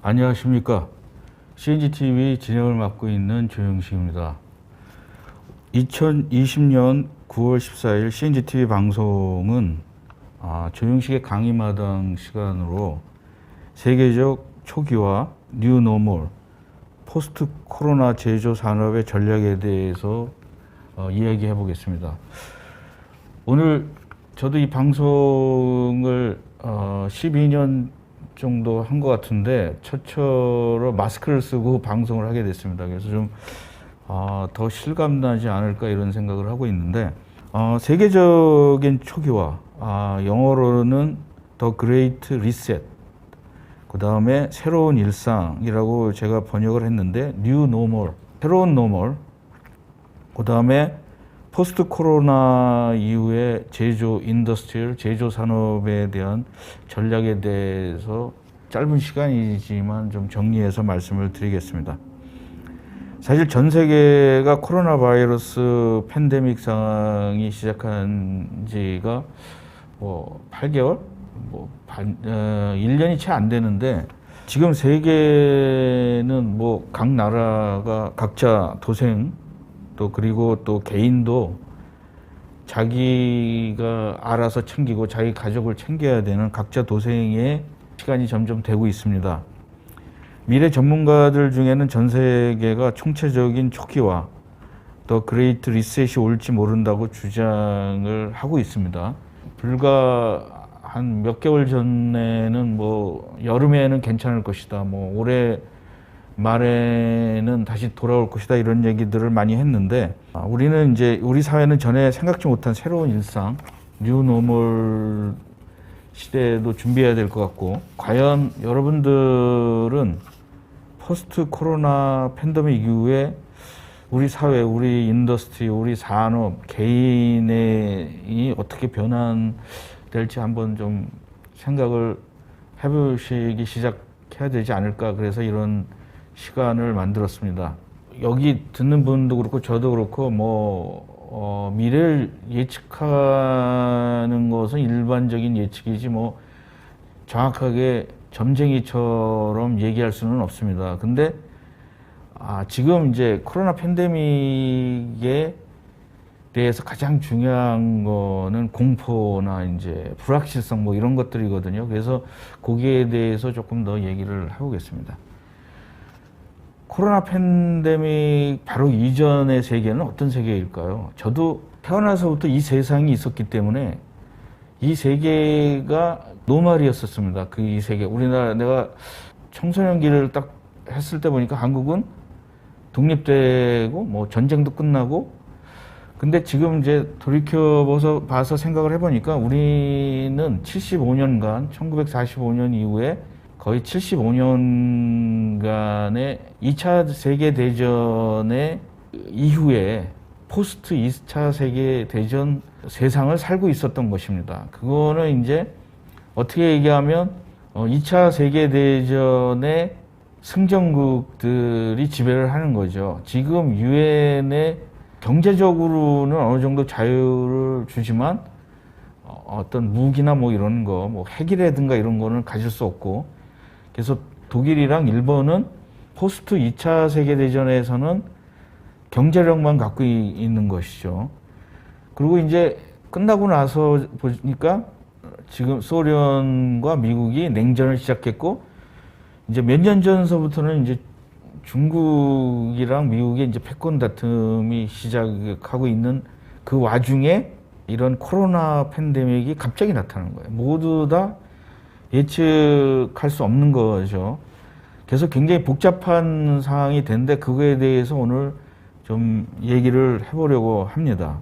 안녕하십니까. CNGTV 진행을 맡고 있는 조영식입니다. 2020년 9월 14일 CNGTV 방송은 아, 조영식의 강의마당 시간으로 세계적 초기화, 뉴노멀, 포스트 코로나 제조 산업의 전략에 대해서 어, 이야기해 보겠습니다. 오늘 저도 이 방송을 어, 12년 정도 한 것 같은데 처처로 마스크를 쓰고 방송을 하게 됐습니다. 그래서 좀 아, 더 실감나지 않을까 이런 생각을 하고 있는데 어, 세계적인 초기화, 아, 영어로는 더 그레이트 리셋, 그 다음에 새로운 일상이라고 제가 번역을 했는데 뉴 노멀, 새로운 노멀, 그 다음에 포스트 코로나 이후에 제조 인더스트리얼 제조 산업에 대한 전략에 대해서 짧은 시간이지만 좀 정리해서 말씀을 드리겠습니다. 사실 전 세계가 코로나 바이러스 팬데믹 상황이 시작한 지가 뭐 8개월, 뭐 반, 어, 1년이 채 안 되는데 지금 세계는 뭐 각 나라가 각자 도생 또 그리고 또 개인도 자기가 알아서 챙기고 자기 가족을 챙겨야 되는 각자 도생의 시간이 점점 되고 있습니다. 미래 전문가들 중에는 전 세계가 총체적인 초기화 또 그레이트 리셋이 올지 모른다고 주장을 하고 있습니다. 불과 한 몇 개월 전에는 뭐 여름에는 괜찮을 것이다. 뭐 올해 말에는 다시 돌아올 것이다 이런 얘기들을 많이 했는데 아, 우리는 이제 우리 사회는 전에 생각지 못한 새로운 일상 뉴노멀 시대도 준비해야 될 것 같고 과연 여러분들은 포스트 코로나 팬데믹 이후에 우리 사회, 우리 인더스트리, 우리 산업, 개인의 어떻게 변환될지 한번 좀 생각을 해보시기 시작해야 되지 않을까. 그래서 이런 시간을 만들었습니다. 여기 듣는 분도 그렇고 저도 그렇고 뭐 어, 미래를 예측하는 것은 일반적인 예측이지 뭐 정확하게 점쟁이처럼 얘기할 수는 없습니다. 근데 아, 지금 이제 코로나 팬데믹에 대해서 가장 중요한 거는 공포나 이제 불확실성 뭐 이런 것들이거든요. 그래서 거기에 대해서 조금 더 얘기를 해보겠습니다. 코로나 팬데믹 바로 이전의 세계는 어떤 세계일까요? 저도 태어나서부터 이 세상이 있었기 때문에 이 세계가 노말이었었습니다. 그 이 세계. 우리나라 내가 청소년기를 딱 했을 때 보니까 한국은 독립되고 뭐 전쟁도 끝나고 근데 지금 이제 돌이켜 봐서 봐서 생각을 해보니까 우리는 75년간 1945년 이후에 거의 75년간의 2차 세계 대전의 이후에 포스트 2차 세계 대전 세상을 살고 있었던 것입니다. 그거는 이제 어떻게 얘기하면 2차 세계 대전의 승전국들이 지배를 하는 거죠. 지금 유엔의 경제적으로는 어느 정도 자유를 주지만 어떤 무기나 뭐 이런 거, 뭐 핵이라든가 이런 거는 가질 수 없고, 그래서 독일이랑 일본은 포스트 2차 세계대전에서는 경제력만 갖고 있는 것이죠. 그리고 이제 끝나고 나서 보니까 지금 소련과 미국이 냉전을 시작했고, 이제 몇 년 전서부터는 이제 중국이랑 미국의 이제 패권 다툼이 시작하고 있는 그 와중에 이런 코로나 팬데믹이 갑자기 나타나는 거예요. 모두 다 예측할 수 없는 거죠. 그래서 굉장히 복잡한 상황이 된데 그거에 대해서 오늘 좀 얘기를 해보려고 합니다.